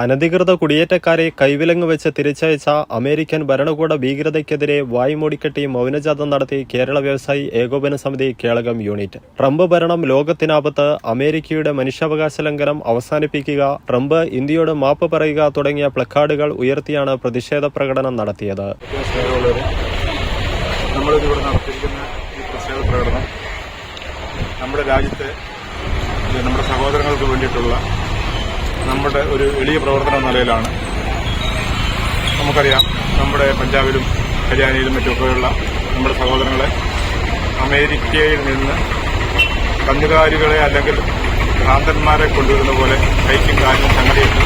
അനധികൃത കുടിയേറ്റക്കാരെ കൈവിലങ്ങ് വെച്ച് തിരിച്ചയച്ച അമേരിക്കൻ ഭരണകൂട ഭീകരതയ്ക്കെതിരെ വായ്മൂടിക്കെട്ടി മൗനജാഥ നടത്തി കേരള വ്യവസായി ഏകോപന സമിതി കേളകം യൂണിറ്റ്. ട്രംപ് ഭരണം ലോകത്തിനാപത്ത് അമേരിക്കയുടെ മനുഷ്യാവകാശ ലംഘനം അവസാനിപ്പിക്കുക ട്രംപ് ഇന്ത്യയോട് മാപ്പ് പറയുക തുടങ്ങിയ പ്ലക്കാർഡുകൾ ഉയർത്തിയാണ് പ്രതിഷേധ പ്രകടനം നടത്തിയത്. നമ്മുടെ രാജ്യത്തെ നമ്മുടെ സഹോദരങ്ങൾക്ക് വേണ്ടിയിട്ടുള്ള നമ്മുടെ ഒരു എളിയ പ്രവർത്തന നിലയിലാണ്. നമുക്കറിയാം നമ്മുടെ പഞ്ചാബിലും ഹരിയാനയിലും മറ്റുമൊക്കെയുള്ള നമ്മുടെ സഹോദരങ്ങളെ അമേരിക്കയിൽ നിന്ന് കന്നുകാലികളെ അല്ലെങ്കിൽ ഭ്രാന്തന്മാരെ കൊണ്ടുവരുന്ന പോലെ കൈക്കും കാലിനും സംഘടിയിട്ട്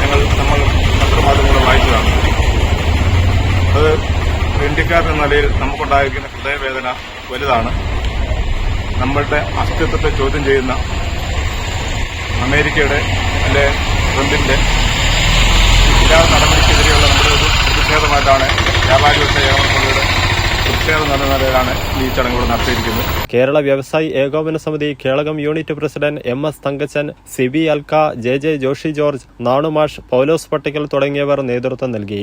ഞങ്ങൾ നമ്മൾ പത്രമാധ്യമങ്ങളെ വായിച്ചതാണ്. അത് ഇന്ത്യക്കാരൻ എന്ന നിലയിൽ നമുക്കുണ്ടായിരിക്കുന്ന ഹൃദയവേദന വലുതാണ്. നമ്മളുടെ അസ്തിത്വത്തെ ചോദ്യം ചെയ്യുന്ന അമേരിക്കയുടെ അല്ലെ ട്രംപിന്റെ ഇല്ലാതെ നടപടിക്കെതിരെയുള്ള നമ്മുടെ ഒരു പ്രതിഷേധമായിട്ടാണ് വ്യാപാരി വ്യവസായ ഏകോപനസമിതിയുടെ പ്രതിഷേധം എന്ന നിലയിലാണ് ഈ ചടങ്ങുകൾ നടത്തിയിരിക്കുന്നത്. കേരള വ്യവസായി ഏകോപന സമിതി Kelakam unit president M S Thankachan Sibi Alka J J Joshi George നാണുമാഷ് Paulose Pattikkal തുടങ്ങിയവർ നേതൃത്വം നൽകി.